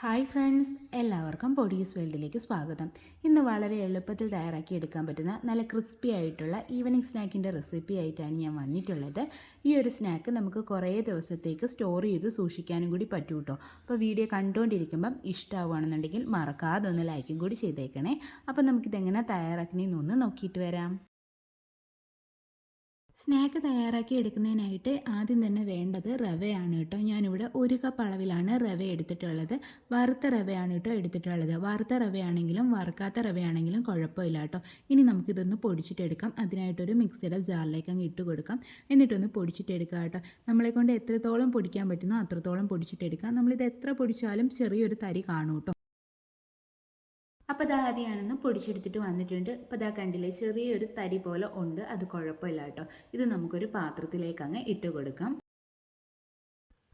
Hi friends എല്ലാവർക്കും പൊടീസ് വേൾഡിലേക്ക് സ്വാഗതം. ഇന്ന് വളരെ എളുപ്പത്തിൽ തയ്യാറാക്കി എടുക്കാൻ പറ്റുന്ന നല്ല ക്രിസ്പി ആയിട്ടുള്ള ഈവനിങ് സ്നാക്കിന്റെ റെസിപ്പി ആയിട്ടാണ് ഞാൻ വന്നിട്ടുള്ളത്. ഈ ഒരു സ്നാക്ക് നമുക്ക് കുറേ ദിവസത്തേക്ക് സ്റ്റോർ ചെയ്ത് സൂക്ഷിക്കാനും കൂടി പറ്റൂ കേട്ടോ അപ്പോൾ വീഡിയോ കണ്ടുകൊണ്ടിരിക്കുമ്പം ഇഷ്ടമാവുകയാണെന്നുണ്ടെങ്കിൽ മറക്കാതെ ഒന്ന് ലൈക്കും കൂടി ചെയ്തേക്കണേ. അപ്പോൾ നമുക്കിതെങ്ങനെ തയ്യാറാക്കുന്നതെന്നൊന്ന് നോക്കിയിട്ട് വരാം. സ്നാക്ക് തയ്യാറാക്കി എടുക്കുന്നതിനായിട്ട് ആദ്യം തന്നെ വേണ്ടത് റവയാണ് കേട്ടോ. ഞാനിവിടെ ഒരു കപ്പ് അളവിലാണ് റവ എടുത്തിട്ടുള്ളത്. വറുത്ത റവയാണ് കേട്ടോ എടുത്തിട്ടുള്ളത്. വറുത്ത റവയാണെങ്കിലും വറുക്കാത്ത റവയാണെങ്കിലും കുഴപ്പമില്ല കേട്ടോ. ഇനി നമുക്കിതൊന്ന് പൊടിച്ചിട്ടെടുക്കാം. അതിനായിട്ടൊരു മിക്സിയുടെ ജാറിലേക്ക് അങ്ങ് ഇട്ട് കൊടുക്കാം. എന്നിട്ടൊന്ന് പൊടിച്ചിട്ടെടുക്കാം കേട്ടോ. നമ്മളെ കൊണ്ട് എത്രത്തോളം പൊടിക്കാൻ പറ്റുന്നോ അത്രത്തോളം പൊടിച്ചിട്ടെടുക്കാം. നമ്മളിത് എത്ര പൊടിച്ചാലും ചെറിയൊരു തരി കാണും കേട്ടോ. അപ്പോൾ അത് പൊടിച്ചെടുത്തിട്ട് വന്നിട്ടുണ്ട്. അപ്പോൾ അതാ കണ്ടില്ലേ ചെറിയൊരു തരി പോലെ ഉണ്ട്. അത് കുഴപ്പമില്ല കേട്ടോ. ഇത് നമുക്കൊരു പാത്രത്തിലേക്ക് അങ്ങ് ഇട്ട് കൊടുക്കാം.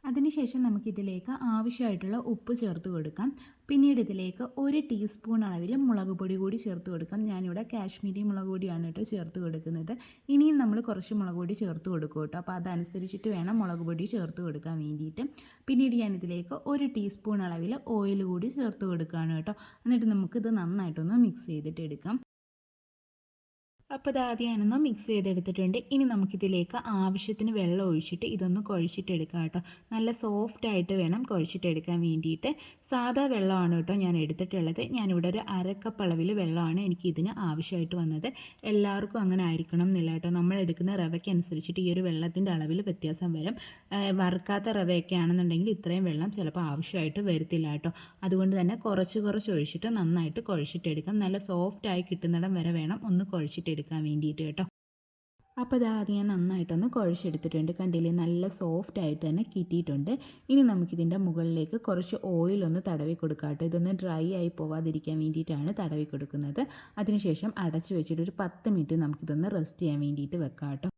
അതിനുശേഷം നമുക്കിതിലേക്ക് ആവശ്യമായിട്ടുള്ള ഉപ്പ് ചേർത്ത് കൊടുക്കാം. പിന്നീട് ഇതിലേക്ക് ഒരു ടീസ്പൂൺ അളവിൽ മുളക് പൊടി കൂടി ചേർത്ത് കൊടുക്കാം. ഞാനിവിടെ കാശ്മീരി മുളക് പൊടിയാണ് കേട്ടോ ചേർത്ത് കൊടുക്കുന്നത്. ഇനിയും നമ്മൾ കുറച്ച് മുളക് പൊടി ചേർത്ത് കൊടുക്കും കേട്ടോ. അപ്പോൾ അതനുസരിച്ചിട്ട് വേണം മുളക് പൊടി ചേർത്ത് കൊടുക്കാൻ വേണ്ടിയിട്ട്. പിന്നീട് ഞാനിതിലേക്ക് ഒരു ടീസ്പൂൺ അളവിൽ ഓയിൽ കൂടി ചേർത്ത് കൊടുക്കുകയാണ് കേട്ടോ. എന്നിട്ട് നമുക്കിത് നന്നായിട്ടൊന്ന് മിക്സ് ചെയ്തിട്ട് എടുക്കാം. അപ്പോൾ ഇത് ആദ്യം മിക്സ് ചെയ്തെടുത്തിട്ടുണ്ട്. ഇനി നമുക്കിതിലേക്ക് ആവശ്യത്തിന് വെള്ളം ഒഴിച്ചിട്ട് ഇതൊന്ന് കുഴച്ചിട്ടെടുക്കാം കേട്ടോ. നല്ല സോഫ്റ്റ് ആയിട്ട് വേണം കുഴച്ചിട്ടെടുക്കാൻ വേണ്ടിയിട്ട്. സാധാ വെള്ളമാണ് കേട്ടോ ഞാൻ എടുത്തിട്ടുള്ളത്. ഞാനിവിടെ ഒരു അരക്കപ്പ് അളവിൽ വെള്ളമാണ് എനിക്ക് ഇതിന് ആവശ്യമായിട്ട് വന്നത്. എല്ലാവർക്കും അങ്ങനെ ആയിരിക്കണം എന്നില്ല കേട്ടോ. നമ്മൾ എടുക്കുന്ന റവയ്ക്ക് അനുസരിച്ചിട്ട് ഈ ഒരു വെള്ളത്തിന്റെ അളവിൽ വ്യത്യാസം വരും. വറുക്കാത്ത റവയൊക്കെ ആണെന്നുണ്ടെങ്കിൽ ഇത്രയും വെള്ളം ചിലപ്പോൾ ആവശ്യമായിട്ട് വരത്തില്ല കേട്ടോ. അതുകൊണ്ട് തന്നെ കുറച്ച് കുറച്ച് ഒഴിച്ചിട്ട് നന്നായിട്ട് കുഴച്ചിട്ടെടുക്കാം. നല്ല സോഫ്റ്റ് ആയി കിട്ടുന്നിടം വരെ വേണം ഒന്ന് കുഴച്ചിട്ടെടുക്കാം എടുക്കാൻ വേണ്ടിയിട്ട് കേട്ടോ. അപ്പോൾ അത് ആദ്യം ഞാൻ നന്നായിട്ടൊന്ന് കുഴച്ചെടുത്തിട്ടുണ്ട്. കണ്ടില്ലേ? നല്ല സോഫ്റ്റ് ആയിട്ട് തന്നെ കിട്ടിയിട്ടുണ്ട്. ഇനി നമുക്കിതിന്റെ മുകളിലേക്ക് കുറച്ച് ഓയിൽ ഒന്ന് തടവി കൊടുക്കാം കേട്ടോ. ഇതൊന്ന് ഡ്രൈ ആയി പോവാതിരിക്കാൻ വേണ്ടിയിട്ടാണ് തടവി കൊടുക്കുന്നത്. അതിനുശേഷം അടച്ചു വെച്ചിട്ട് ഒരു പത്ത് മിനിറ്റ് നമുക്കിതൊന്ന് റെസ്റ്റ് ചെയ്യാൻ വേണ്ടിയിട്ട് വെക്കാം കേട്ടോ.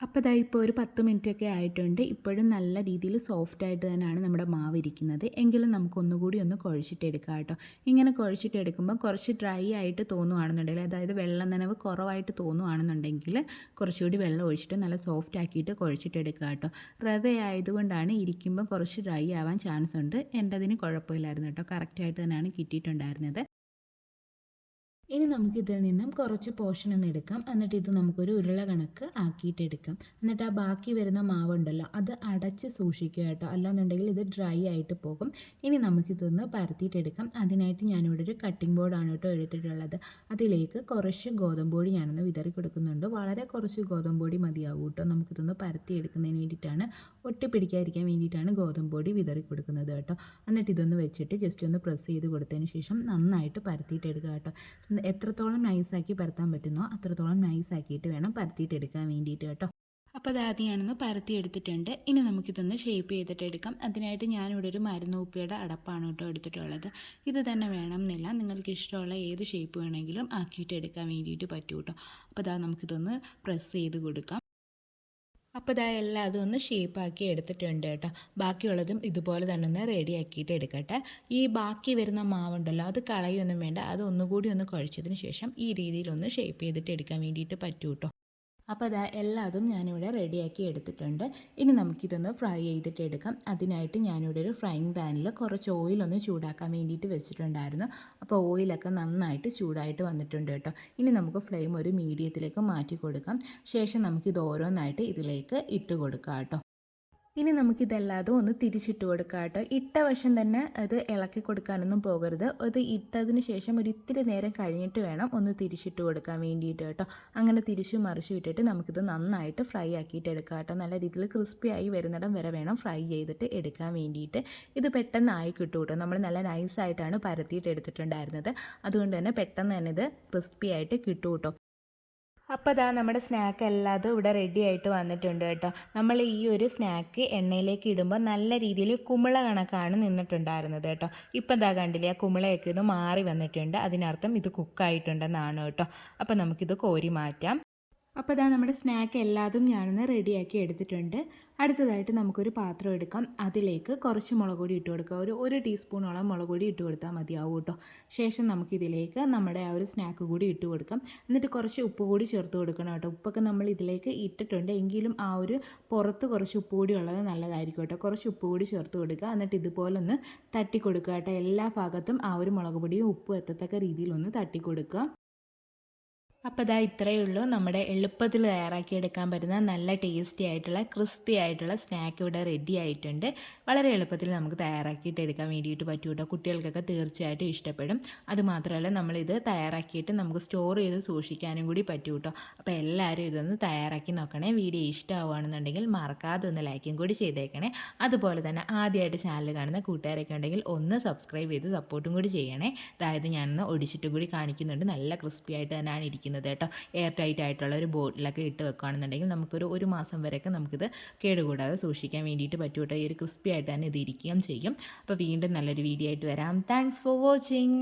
അപ്പോൾ ഇതാ ഇപ്പോൾ ഒരു പത്ത് മിനിറ്റൊക്കെ ആയിട്ടുണ്ട്. ഇപ്പോഴും നല്ല രീതിയിൽ സോഫ്റ്റ് ആയിട്ട് തന്നെയാണ് നമ്മുടെ മാവ് ഇരിക്കുന്നത്. എങ്കിലും നമുക്ക് ഒന്നുകൂടി ഒന്ന് കുഴച്ചിട്ടെടുക്കാം കേട്ടോ. ഇങ്ങനെ കുഴച്ചിട്ടെടുക്കുമ്പോൾ കുറച്ച് ഡ്രൈ ആയിട്ട് തോന്നുവാണെന്നുണ്ടെങ്കിൽ അതായത് വെള്ളം നനവ് കുറവായിട്ട് തോന്നുവാണെന്നുണ്ടെങ്കിൽ കുറച്ചുകൂടി വെള്ളം ഒഴിച്ചിട്ട് നല്ല സോഫ്റ്റ് ആക്കിയിട്ട് കുഴച്ചിട്ടെടുക്കുക കേട്ടോ. റവ ആയതുകൊണ്ടാണ് ഇരിക്കുമ്പോൾ കുറച്ച് ഡ്രൈ ആവാൻ ചാൻസ് ഉണ്ട്. എന്റെ അതിന് കുഴപ്പമില്ലായിരുന്നു കേട്ടോ. കറക്റ്റായിട്ട് തന്നെയാണ് കിട്ടിയിട്ടുണ്ടായിരുന്നത്. ഇനി നമുക്ക് ഇതിൽ നിന്നും കുറച്ച് പോർഷൻ ഒന്ന് എടുക്കാം. എന്നിട്ട് ഇത് നമുക്കൊരു ഉരുള കണക്ക് ആക്കിയിട്ട് എടുക്കാം എന്നിട്ട് ആ ബാക്കി വരുന്ന മാവുണ്ടല്ലോ അത് അടച്ച് സൂക്ഷിക്കുക കേട്ടോ. അല്ലാന്നുണ്ടെങ്കിൽ ഇത് ഡ്രൈ ആയിട്ട് പോകും. ഇനി നമുക്കിതൊന്ന് പരത്തിയിട്ടെടുക്കാം. അതിനായിട്ട് ഞാനിവിടെ ഒരു കട്ടിംഗ് ബോർഡാണ് കേട്ടോ എടുത്തിട്ടുള്ളത്. അതിലേക്ക് കുറച്ച് ഗോതമ്പൊടി ഞാനൊന്ന് വിതറി കൊടുക്കുന്നുണ്ട്. വളരെ കുറച്ച് ഗോതമ്പൊടി മതിയാവും കേട്ടോ. നമുക്കിതൊന്ന് പരത്തി എടുക്കുന്നതിന് വേണ്ടിയിട്ടാണ്. ഒട്ടിപ്പിടിക്കാതിരിക്കാൻ വേണ്ടിയിട്ടാണ് ഗോതമ്പൊടി വിതറി കൊടുക്കുന്നത് കേട്ടോ. എന്നിട്ട് ഇതൊന്ന് വെച്ചിട്ട് ജസ്റ്റ് ഒന്ന് പ്രസ് ചെയ്ത് കൊടുത്തതിന് ശേഷം നന്നായിട്ട് പരത്തിയിട്ടെടുക്കുക കേട്ടോ. എത്രത്തോളം നൈസാക്കി പരത്താൻ പറ്റുന്നോ അത്രത്തോളം നൈസാക്കിയിട്ട് വേണം പരത്തിയിട്ട് എടുക്കാൻ വേണ്ടിയിട്ട് കേട്ടോ. അപ്പോൾ അതാദ്യം ഞാനൊന്ന് പരത്തി എടുത്തിട്ടുണ്ട്. ഇനി നമുക്കിതൊന്ന് ഷേപ്പ് ചെയ്തിട്ട് എടുക്കാം. അതിനായിട്ട് ഞാനിവിടെ ഒരു മരുന്ന് ഉപ്പിയുടെ അടപ്പാണ് കേട്ടോ എടുത്തിട്ടുള്ളത്. ഇത് തന്നെ വേണം എന്നില്ല നിങ്ങൾക്ക് ഇഷ്ടമുള്ള ഏത് ഷേപ്പ് വേണമെങ്കിലും ആക്കിയിട്ട് എടുക്കാൻ വേണ്ടിയിട്ട് പറ്റൂ കേട്ടോ. അപ്പോൾ അതാ നമുക്കിതൊന്ന് പ്രസ് ചെയ്ത് കൊടുക്കാം. അപ്പോൾ ഇതാ എല്ലാം അതൊന്ന് ഷേപ്പാക്കി എടുത്തിട്ടുണ്ട് കേട്ടോ. ബാക്കിയുള്ളതും ഇതുപോലെ തന്നെ ഒന്ന് റെഡി ആക്കിയിട്ട് എടുക്കട്ടെ. ഈ ബാക്കി വരുന്ന മാവുണ്ടല്ലോ അത് കളയൊന്നും വേണ്ട. അത് ഒന്നുകൂടി ഒന്ന് കുഴച്ചതിന് ശേഷം ഈ രീതിയിലൊന്ന് ഷേപ്പ് ചെയ്തിട്ട് എടുക്കാൻ വേണ്ടിയിട്ട് പറ്റൂ കേട്ടോ. അപ്പോൾ അതാ എല്ലാതും ഞാനിവിടെ റെഡിയാക്കി എടുത്തിട്ടുണ്ട്. ഇനി നമുക്കിതൊന്ന് ഫ്രൈ ചെയ്തിട്ട് എടുക്കാം. അതിനായിട്ട് ഞാനിവിടെ ഒരു ഫ്രൈയിങ് പാനിൽ കുറച്ച് ഓയിലൊന്ന് ചൂടാക്കാൻ വേണ്ടിയിട്ട് വെച്ചിട്ടുണ്ടായിരുന്നു. അപ്പോൾ ഓയിലൊക്കെ നന്നായിട്ട് ചൂടായിട്ട് വന്നിട്ടുണ്ട് കേട്ടോ. ഇനി നമുക്ക് ഫ്ലെയിം ഒരു മീഡിയത്തിലേക്ക് മാറ്റി കൊടുക്കാം ശേഷം നമുക്കിത് ഓരോന്നായിട്ട് ഇതിലേക്ക് ഇട്ട് കൊടുക്കാം കേട്ടോ. ഇനി നമുക്കിതല്ലാതെ ഒന്ന് തിരിച്ചിട്ട് കൊടുക്കാം കേട്ടോ ഇട്ട വശം തന്നെ അത് ഇളക്കി കൊടുക്കാനൊന്നും പോകരുത്. അത് ഇട്ടതിന് ശേഷം ഒരു ഇത്തിരി നേരം കഴിഞ്ഞിട്ട് വേണം ഒന്ന് തിരിച്ചിട്ട് കൊടുക്കാൻ വേണ്ടിയിട്ട് കേട്ടോ. അങ്ങനെ തിരിച്ചു മറിച്ച് വിട്ടിട്ട് നമുക്കിത് നന്നായിട്ട് ഫ്രൈ ആക്കിയിട്ട് എടുക്കാം കേട്ടോ നല്ല രീതിയിൽ ക്രിസ്പി ആയി വരുന്നിടം വരെ വേണം ഫ്രൈ ചെയ്തിട്ട് എടുക്കാൻ വേണ്ടിയിട്ട്. ഇത് പെട്ടെന്ന് ആയി കിട്ടും കേട്ടോ നമ്മൾ നല്ല നൈസായിട്ടാണ് പരത്തിയിട്ട് എടുത്തിട്ടുണ്ടായിരുന്നത്. അതുകൊണ്ട് തന്നെ പെട്ടെന്ന് തന്നെ ഇത് ക്രിസ്പി ആയിട്ട് കിട്ടും കേട്ടോ അപ്പോൾ അതാ നമ്മുടെ സ്നാക്ക് എല്ലാതും ഇവിടെ റെഡി ആയിട്ട് വന്നിട്ടുണ്ട് കേട്ടോ. നമ്മൾ ഈ ഒരു സ്നാക്ക് എണ്ണയിലേക്ക് ഇടുമ്പോൾ നല്ല രീതിയിൽ കുമിള കണക്കാണ് നിന്നിട്ടുണ്ടായിരുന്നത് കേട്ടോ. ഇപ്പം എന്താ കണ്ടില്ലേ ആ കുമിളയൊക്കെ ഇത് മാറി വന്നിട്ടുണ്ട്. അതിനർത്ഥം ഇത് കുക്കായിട്ടുണ്ടെന്നാണ് കേട്ടോ. അപ്പോൾ നമുക്കിത് കോരി മാറ്റാം. അപ്പോൾ ഇതാ നമ്മുടെ സ്നാക്ക് എല്ലാതും ഞാനൊന്ന് റെഡിയാക്കി എടുത്തിട്ടുണ്ട്. അടുത്തതായിട്ട് നമുക്കൊരു പാത്രം എടുക്കാം. അതിലേക്ക് കുറച്ച് മുളക് പൊടി ഇട്ട് കൊടുക്കുക. ഒരു ഒരു ടീസ്പൂണോളം മുളക് പൊടി ഇട്ട് കൊടുത്താൽ മതിയാവും കേട്ടോ. ശേഷം നമുക്കിതിലേക്ക് നമ്മുടെ ആ ഒരു സ്നാക്ക് കൂടി ഇട്ട് കൊടുക്കാം. എന്നിട്ട് കുറച്ച് ഉപ്പ് കൂടി ചേർത്ത് കൊടുക്കണം കേട്ടോ. ഉപ്പൊക്കെ നമ്മൾ ഇതിലേക്ക് ഇട്ടിട്ടുണ്ട്. എങ്കിലും ആ ഒരു പുറത്ത് കുറച്ച് ഉപ്പ് കൂടി ഉള്ളത് നല്ലതായിരിക്കും കേട്ടോ. കുറച്ച് ഉപ്പ് കൂടി ചേർത്ത് കൊടുക്കുക. എന്നിട്ട് ഇതുപോലെ ഒന്ന് തട്ടി കൊടുക്കുക കേട്ടോ. എല്ലാ ഭാഗത്തും ആ ഒരു മുളക് പൊടിയും ഉപ്പും എത്തത്തക്ക രീതിയിലൊന്ന് തട്ടി കൊടുക്കുക അപ്പോൾ ഇതാ ഇത്രയേ ഉള്ളൂ. നമ്മുടെ എളുപ്പത്തിൽ തയ്യാറാക്കി എടുക്കാൻ പറ്റുന്ന നല്ല ടേസ്റ്റി ആയിട്ടുള്ള ക്രിസ്പി ആയിട്ടുള്ള സ്നാക്ക് ഇവിടെ റെഡി ആയിട്ടുണ്ട്. വളരെ എളുപ്പത്തിൽ നമുക്ക് തയ്യാറാക്കിയിട്ട് എടുക്കാൻ വേണ്ടിയിട്ട് പറ്റും കേട്ടോ കുട്ടികൾക്കൊക്കെ തീർച്ചയായിട്ടും ഇഷ്ടപ്പെടും. അതുമാത്രമല്ല നമ്മളിത് തയ്യാറാക്കിയിട്ട് നമുക്ക് സ്റ്റോർ ചെയ്ത് സൂക്ഷിക്കാനും കൂടി പറ്റും കേട്ടോ അപ്പോൾ എല്ലാവരും ഇതൊന്ന് തയ്യാറാക്കി നോക്കണേ. വീഡിയോ ഇഷ്ടമാവുകയാണെന്നുണ്ടെങ്കിൽ മറക്കാതെ ഒന്ന് ലൈക്കും കൂടി ചെയ്തേക്കണേ. അതുപോലെ തന്നെ ആദ്യമായിട്ട് ചാനൽ കാണുന്ന കൂട്ടുകാരൊക്കെ ഉണ്ടെങ്കിൽ ഒന്ന് സബ്സ്ക്രൈബ് ചെയ്ത് സപ്പോർട്ടും കൂടി ചെയ്യണേ. അതായത് ഞാനൊന്ന് ഒടിച്ചിട്ടും കൂടി കാണിക്കുന്നുണ്ട്. നല്ല ക്രിസ്പി ആയിട്ട് തന്നെയാണ് ഇരിക്കുന്നത്. കേട്ടോ. എയർ ടൈറ്റ് ആയിട്ടുള്ള ഒരു ബോട്ടിലൊക്കെ ഇട്ട് വെക്കുകയാണെന്നുണ്ടെങ്കിൽ നമുക്കൊരു ഒരു മാസം വരെയൊക്കെ നമുക്കിത് കേടുകൂടാതെ സൂക്ഷിക്കാൻ വേണ്ടിയിട്ട് പറ്റും കേട്ടോ. ഈ ഒരു ക്രിസ്പി ആയിട്ട് തന്നെ ഇത് ഇരിക്കുകയും ചെയ്യും. അപ്പോൾ വീണ്ടും നല്ലൊരു വീഡിയോ ആയിട്ട് വരാം. Thanks for watching